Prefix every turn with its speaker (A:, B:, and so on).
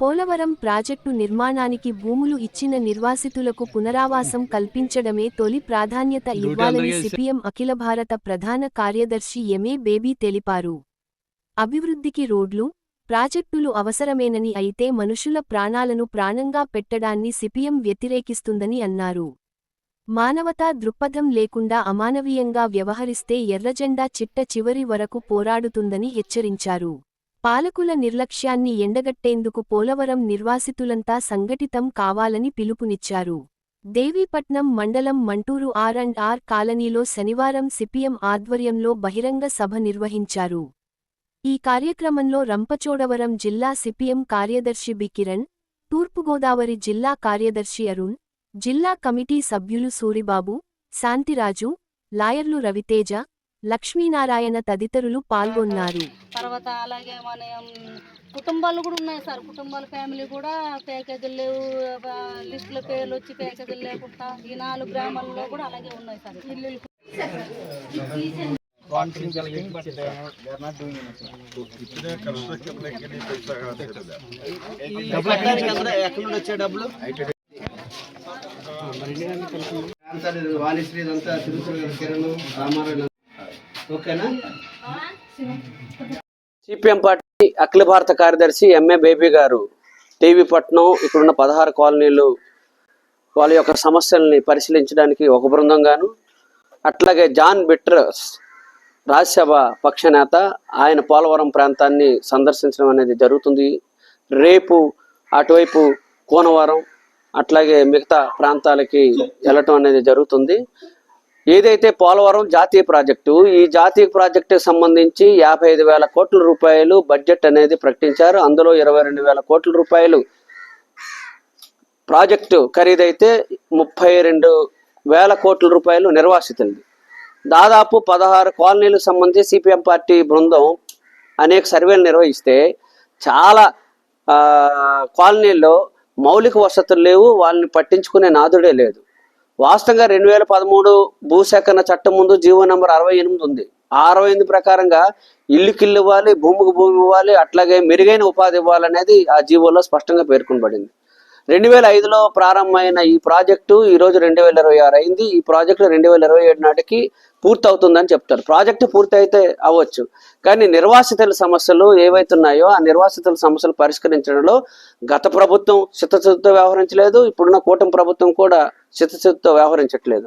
A: Polavaram project నిర్మాణానికి భూములు ఇచ్చిన నిర్వాసితులకు పునరావాసం కల్పించడమే తొలి ప్రాధాన్యత ఇవ్వాలని సిపిఎం అఖిల భారత ప్రధాన కార్యదర్శి ఎంఏ బేబీ తెలిపారు. అభివృద్ధికి రోడ్లు ప్రాజెక్టులు అవసరమేనని అయితే మనుషుల ప్రాణాలను ప్రాణంగా పెట్టడాన్ని సిపిఎం వ్యతిరేకిస్తుందని అన్నారు. మానవతా దృక్పథం లేకుండా అమానవీయంగా వ్యవహరిస్తే ఎర్రజెండా చిట్ట చివరి వరకు పోరాడుతుందని హెచ్చరించారు. పాలకుల నిర్లక్ష్యాన్ని ఎండగట్టేందుకు పోలవరం నిర్వాసితులంతా సంఘటితం కావాలని పిలుపునిచ్చారు. దేవీపట్నం మండలం మంటూరు ఆర్ అండ్ ఆర్ కాలనీలో శనివారం సిపిఎం ఆధ్వర్యంలో బహిరంగ సభ నిర్వహించారు. ఈ కార్యక్రమంలో రంపచోడవరం జిల్లా సిపిఎం కార్యదర్శి బికిరణ్ తూర్పుగోదావరి జిల్లా కార్యదర్శి అరుణ్ జిల్లా కమిటీ సభ్యులు సూరిబాబు శాంతిరాజు లాయర్లు రవితేజ లక్ష్మీనారాయణ తదితరులు పాల్గొన్నారు.
B: తర్వాత అలాగే మన కుటుంబాలు కూడా ఉన్నాయి సార్. కుటుంబాల ఫ్యామిలీ కూడా ప్యాకేజీలు లేవు లిస్టులో పేర్లు వచ్చి ప్యాకేజీలు లేకుండా ఈ నాలుగు గ్రామాల్లో కూడా అలాగే ఉన్నాయి సార్. ఇల్లు
C: వాణిశ్రీ కదా కిరణ్ రామారావు ఓకేనా?
D: సిపిఎం పార్టీ అఖిల భారత కార్యదర్శి ఎంఏ బేబీ గారు టీవీ పట్నం ఇక్కడున్న పదహారు కాలనీలు వాళ్ళ యొక్క సమస్యల్ని పరిశీలించడానికి ఒక బృందం గాను అట్లాగే జాన్ బిట్రస్ రాజ్యసభ పక్ష నేత ఆయన పోలవరం ప్రాంతాన్ని సందర్శించడం అనేది జరుగుతుంది. రేపు అటువైపు కోనవరం అట్లాగే మిగతా ప్రాంతాలకి వెళ్ళటం అనేది జరుగుతుంది. ఏదైతే పోలవరం జాతీయ ప్రాజెక్టు ఈ జాతీయ ప్రాజెక్టుకి సంబంధించి యాభై ఐదు వేల కోట్ల రూపాయలు బడ్జెట్ అనేది ప్రకటించారు. అందులో ఇరవై రెండు వేల కోట్ల రూపాయలు ప్రాజెక్టు ఖరీదైతే ముప్పై రెండు వేల కోట్ల రూపాయలు నిర్వాసితులది. దాదాపు పదహారు కాలనీలకు సంబంధించి సిపిఎం పార్టీ బృందం అనేక సర్వేలు నిర్వహిస్తే చాలా కాలనీల్లో మౌలిక వసతులు లేవు వాళ్ళని పట్టించుకునే నాదుడే లేదు. వాస్తవంగా రెండు వేల పదమూడు భూసేకరణ చట్టం ముందు జీవో నంబర్ అరవై ఎనిమిది ఉంది. ఆ అరవై ఎనిమిది ప్రకారంగా ఇల్లుకి ఇల్లు ఇవ్వాలి భూమికి భూమి ఇవ్వాలి అట్లాగే మెరుగైన ఉపాధి ఇవ్వాలనేది ఆ జీవోలో స్పష్టంగా పేర్కొనబడింది. రెండు వేల ఐదులో ప్రారంభమైన ఈ ప్రాజెక్టు ఈరోజు రెండు వేల ఇరవై ఆరు అయింది. ఈ ప్రాజెక్టు రెండు వేల ఇరవై ఏడు నాటికి పూర్తి అవుతుందని చెప్తారు. ప్రాజెక్టు పూర్తి అయితే అవ్వచ్చు. కానీ నిర్వాసితుల సమస్యలు ఏవైతున్నాయో ఆ నిర్వాసితుల సమస్యలు పరిష్కరించడంలో గత ప్రభుత్వం చిత్తశుద్ధితో వ్యవహరించలేదు. ఇప్పుడున్న కూటమి ప్రభుత్వం కూడా చిత్తశుద్ధితో వ్యవహరించట్లేదు.